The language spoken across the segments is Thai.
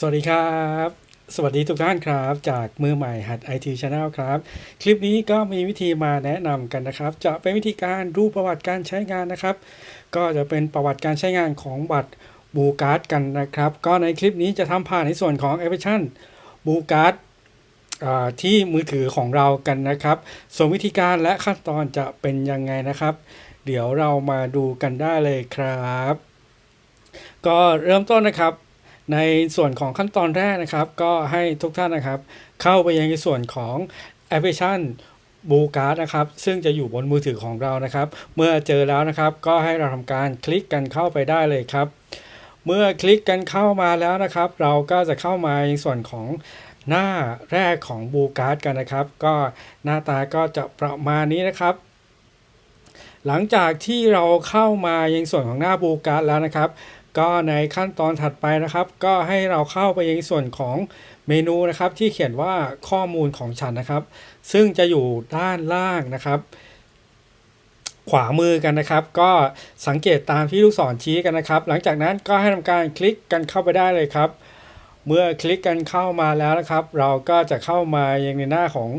สวัสดีครับ สวัสดีทุกท่านครับ จากมือใหม่หัด IT Channel ครับ คลิปนี้ก็มีวิธีมาแนะนำกันนะครับ จะเป็นวิธีการดูประวัติการใช้งานนะครับ ก็จะเป็นประวัติการใช้งานของบัตรบูการ์ดกันนะครับ ก็ในคลิปนี้จะทำผ่านในส่วนของแอปพลิเคชันบูการ์ดที่มือถือของเรากันนะครับ ส่วนวิธีการและขั้นตอนจะเป็นยังไงนะครับ เดี๋ยวเรามาดูกันได้เลยครับ ก็เริ่มต้นนะครับ ในส่วนของขั้นตอนแรกนะครับ ก็ให้ทุกท่านนะครับ เข้าไปยังในส่วนของแอปพลิเคชันบูการ์ดนะครับ ซึ่งจะอยู่บนมือถือของเรานะครับ เมื่อเจอแล้วนะครับ ก็ให้เราทำการคลิกกันเข้าไปได้เลยครับ เมื่อคลิกกันเข้ามาแล้วนะครับ เราก็จะเข้ามาในส่วนของหน้าแรกของบูการ์ดกันนะครับ ก็หน้าตาก็จะประมาณนี้นะครับ หลังจากที่เราเข้ามายังส่วนของหน้าบูการ์ดแล้วนะครับ ก็ในขั้นตอนถัดไปนะครับ ก็ให้เราเข้าไปยังส่วนของเมนูนะครับ ที่เขียนว่าข้อมูลของฉันนะครับ ซึ่งจะอยู่ด้านล่างนะครับ ขวามือกันนะครับ ก็สังเกตตามที่ลูกศรชี้กันนะครับ หลังจากนั้นก็ให้ทำการคลิกกันเข้าไปได้เลยครับ เมื่อคลิกกันเข้ามาแล้วนะครับ เราก็จะเข้ามายังในหน้าของ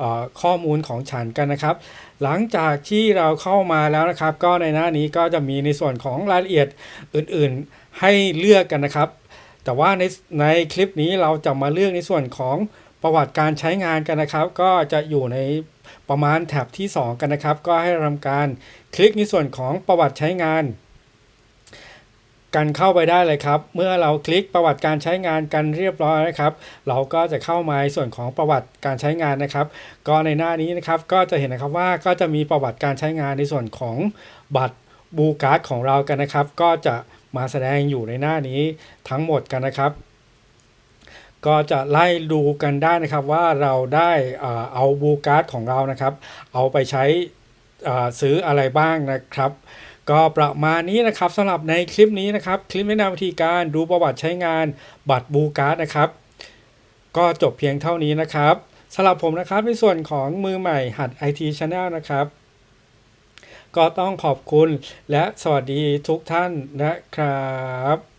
ออข้อมูลของฉันกันนะครับ หลังจากที่เราเข้ามาแล้วนะครับ ก็ในหน้านี้ก็จะมีในส่วนของรายละเอียดอื่นๆให้เลือกกันนะครับ แต่ว่าในในคลิปนี้เราจะมาเลือกในส่วนของประวัติการใช้งานกันนะครับ ก็จะอยู่ในประมาณแถบที่ 2 กันนะครับ ก็ให้ทำการคลิกในส่วนของประวัติใช้งาน กันเข้าไปได้เลยครับ เมื่อเราคลิกประวัติการใช้งานกันเรียบร้อยนะครับ เราก็จะเข้ามาในส่วนของประวัติการใช้งานนะครับ ก็ในหน้านี้นะครับก็จะเห็นนะครับว่าก็จะมีประวัติการใช้งานในส่วนของบัตรบูการ์ดของเรากันนะครับ ก็จะมาแสดงอยู่ในหน้านี้ทั้งหมดกันนะครับ ก็จะไล่ดูกันได้นะครับว่าเราได้เอาบูการ์ดของเรานะครับ เอาไปใช้ซื้ออะไรบ้างนะครับ ก็ประมาณนี้นะครับสำหรับในคลิปนี้นะครับ คลิปแนะนำวิธีการดูประวัติใช้งานบัตรบูการ์ดนะครับ ก็จบเพียงเท่านี้นะครับสำหรับผมนะครับในส่วนของมือใหม่หัด IT Channel นะครับ ก็ต้องขอบคุณและสวัสดีทุกท่านนะครับ